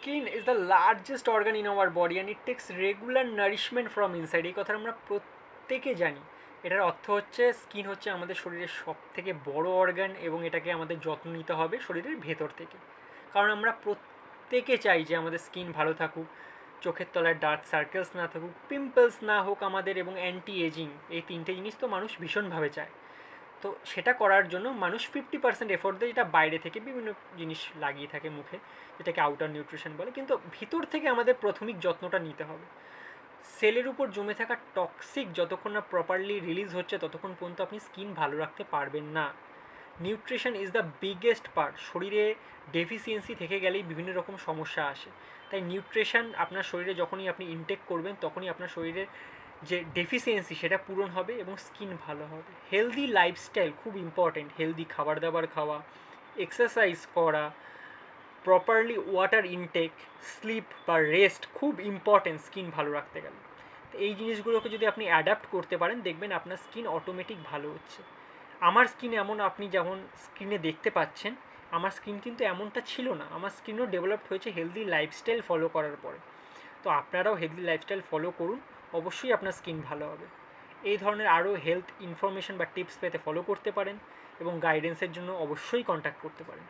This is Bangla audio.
Skin is the largest organ in our body and it takes regular nourishment from inside এই কথা আমরা প্রত্যেকে জানি। এটার অর্থ হচ্ছে স্কিন হচ্ছে আমাদের শরীরের সব থেকে বড় অর্গান এবং এটাকে আমাদের যত্ন নিতে হবে শরীরের ভেতর থেকে। কারণ আমরা প্রত্যেকে চাই যে আমাদের স্কিন ভালো থাকুক, চোখের তলায় ডার্ক সার্কেলস না থাকুক পিম্পলস না হোক আমাদের এবং অ্যান্টি এজিং এই তিনটে জিনিস তো মানুষ ভীষণভাবে চায়। তো সেটা করার জন্য মানুষ ফিফটি পার্সেন্ট এফোর্ট দেয়, যেটা বাইরে থেকে বিভিন্ন জিনিস লাগিয়ে থাকে মুখে, যেটাকে আউটার নিউট্রিশন বলে। কিন্তু ভিতর থেকে আমাদের প্রাথমিক যত্নটা নিতে হবে। সেলের উপর জমে থাকা টক্সিক যতক্ষণ না প্রপারলি রিলিজ হচ্ছে, ততক্ষণ পর্যন্ত আপনি স্কিন ভালো রাখতে পারবেন না। Nutrition is the biggest part শরীরে ডেফিসিয়েন্সি থেকে গেলেই বিভিন্ন রকম সমস্যা আসে। তাই নিউট্রিশন আপনার শরীরে যখনই আপনি ইনটেক করবেন, তখনই আপনার শরীরের যে ডেফিসিয়েন্সি সেটা পূরণ হবে এবং স্কিন ভালো হবে। হেলদি লাইফস্টাইল খুব ইম্পর্টেন্ট হেলদি খাবার দাবার খাওয়া এক্সারসাইজ করা প্রপারলি ওয়াটার ইনটেক স্লিপ বা রেস্ট খুব ইম্পর্টেন্ট স্কিন ভালো রাখতে গেলে। তো এই জিনিসগুলোকে যদি আপনি অ্যাডাপ্ট করতে পারেন, দেখবেন আপনার স্কিন অটোমেটিক ভালো হচ্ছে। আমার স্কিন এমন, আপনি যেমন স্ক্রিনে দেখতে পাচ্ছেন, আমার স্কিন কিন্তু এমনটা ছিল না। আমার স্কিনও ডেভেলপড হয়েছে হেলদি লাইফস্টাইল ফলো করার পরে। তো আপনারাও হেলদি লাইফস্টাইল ফলো করুন। অবশ্যই আপনার স্কিন ভালো হবে। এই ধরনের আরও হেলথ ইনফরমেশন বা টিপস পেতে ফলো করতে পারেন এবং গাইডেন্সের জন্য অবশ্যই কন্ট্যাক্ট করতে পারেন।